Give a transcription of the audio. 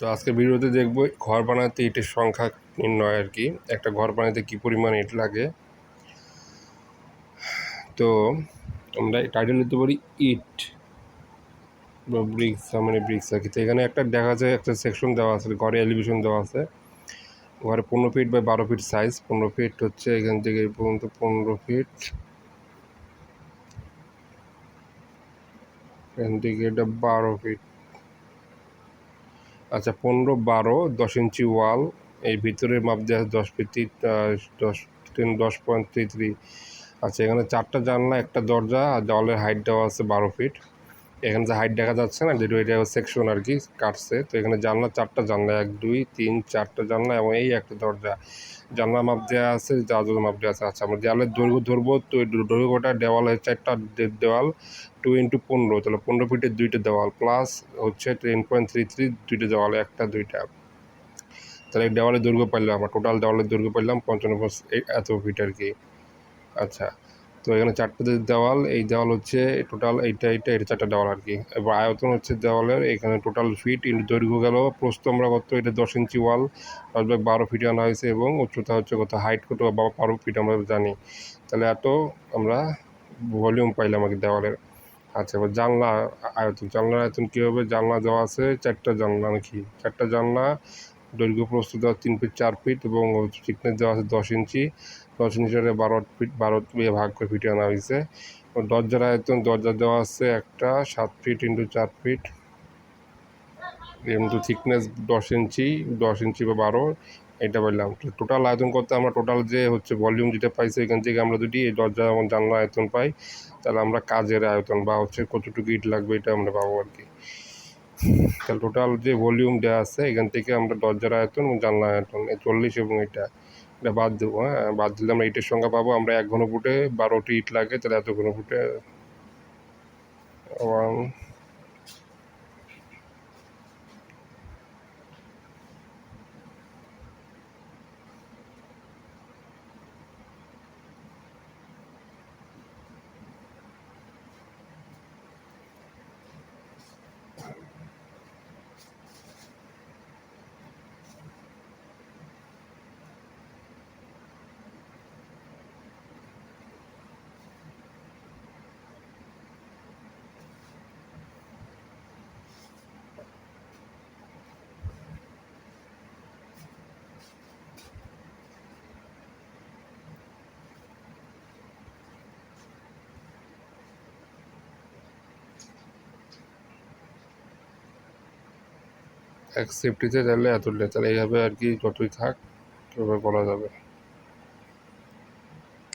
তো আজকে ভিডিওতে দেখব ঘর বানাতে ইটের সংখ্যা নির্ণয় আর কি। একটা ঘর বানাতে কী পরিমাণ ইট লাগে। তো আমরা টাইটেল দিতে পারি ইট বা ব্রিক্স মানে ব্রিক্স আর কি। তো এখানে একটা দেখা যায়, একটা সেকশন দেওয়া আছে, ঘরে এলিভেশন দেওয়া আছে। ঘরে পনেরো ফিট বা বারো ফিট সাইজ পনেরো ফিট হচ্ছে এখান থেকে পর্যন্ত পনেরো ফিট এখান থেকে এটা বারো ফিট আচ্ছা পনেরো বারো, দশ ইঞ্চি ওয়াল, এর ভিতরে মাপ দেওয়া আছে দশ ফিট দশ তিন, দশ পয়েন্ট থ্রি থ্রি আচ্ছা এখানে চারটা জানলা, একটা দরজা, আর দেওয়ালের হাইট দেওয়া আছে বারো ফিট। এখানে যে হাইট দেখা যাচ্ছে না, যেটা এটা সেকশন আর কি কাটছে তো এখানে জানলা, চারটা জানলা, এক, দুই, তিন, চারটা জানলা এবং এই একটা দরজা। জানলা মাপ দেওয়া আছে জাজল মাপ দেওয়া আছে। আচ্ছা আমরা দেওয়ালের দৈর্ঘ্য ধরবো, তো দৈর্ঘ্যটা দেওয়ালের চারটা দেওয়াল টু ইন্টু পনেরো। তাহলে পনেরো ফিটের দুইটা দেওয়াল প্লাস হচ্ছে টেন পয়েন্ট থ্রি থ্রি দুইটা দেওয়াল, একটা, দুইটা। তাহলে দেওয়ালের দৈর্ঘ্য পাইলাম, আমরা টোটাল দেওয়ালের দৈর্ঘ্য পাইলাম পঞ্চান্ন এত ফিট আর কি আচ্ছা তো এখানে চারটে দেওয়াল, এই দেওয়াল হচ্ছে টোটাল এইটা এইটা এটা চারটা দেওয়াল আর কি এবার আয়তন হচ্ছে দেওয়ালের, এখানে টোটাল ফিট দৈর্ঘ্য গেল। প্রস্ত আমরা কত, এটা দশ ইঞ্চি ওয়াল দশ বারো ফিট আনা হয়েছে এবং উচ্চতা হচ্ছে কত হাইট কত বা বারো ফিট আমরা জানি। তাহলে এত আমরা ভলিউম পাইলাম আর কি দেওয়ালের। আচ্ছা এবার জানলা আয়তন। জানলার আয়তন কী হবে? জানলা দেওয়া আছে, চারটা জানলা নাকি? চারটা জানলা দৈর্ঘ্য প্রস্তুত দেওয়া তিন ফিট চার ফিট এবং চিকনেস দেওয়া আছে দশ ইঞ্চি। দশ ইঞ্চিরে বারো ফিট বারো ভাগ করে ফিটে আনা হয়েছে। দরজার আয়তন, দরজা দেওয়া আছে একটা, সাত ফিট ইন্টু চার ফিট কিন্তু থিকনেস দশ ইঞ্চি দশ ইঞ্চি বা বারো, এটা পাইলাম টোটাল আয়তন করতে আমরা টোটাল যে হচ্ছে ভলিউম যেটা পাইছি এখান থেকে আমরা যদি এই দরজা এবং জানলা আয়তন পাই, তাহলে আমরা কাজের আয়তন বা হচ্ছে কতটুকু ইট লাগবে এটা আমরা পাবো আর কি। তাহলে টোটাল যে ভলিউম আছে, এখান থেকে আমরা দরজার আয়তন এবং জানলা আয়তন, এই চল্লিশ এবং এটা এটা বাদ দেবো হ্যাঁ? বাদ দিলে আমরা ইটের সংখ্যা পাবো, আমরা এক ঘন ফুটে বারোটি ইট লাগে, তাহলে এত ঘন ফুটে ওয়ান এক সেফটিতে তাহলে এত তাহলে এইভাবে আর কি যতই থাক এভাবে বলা যাবে।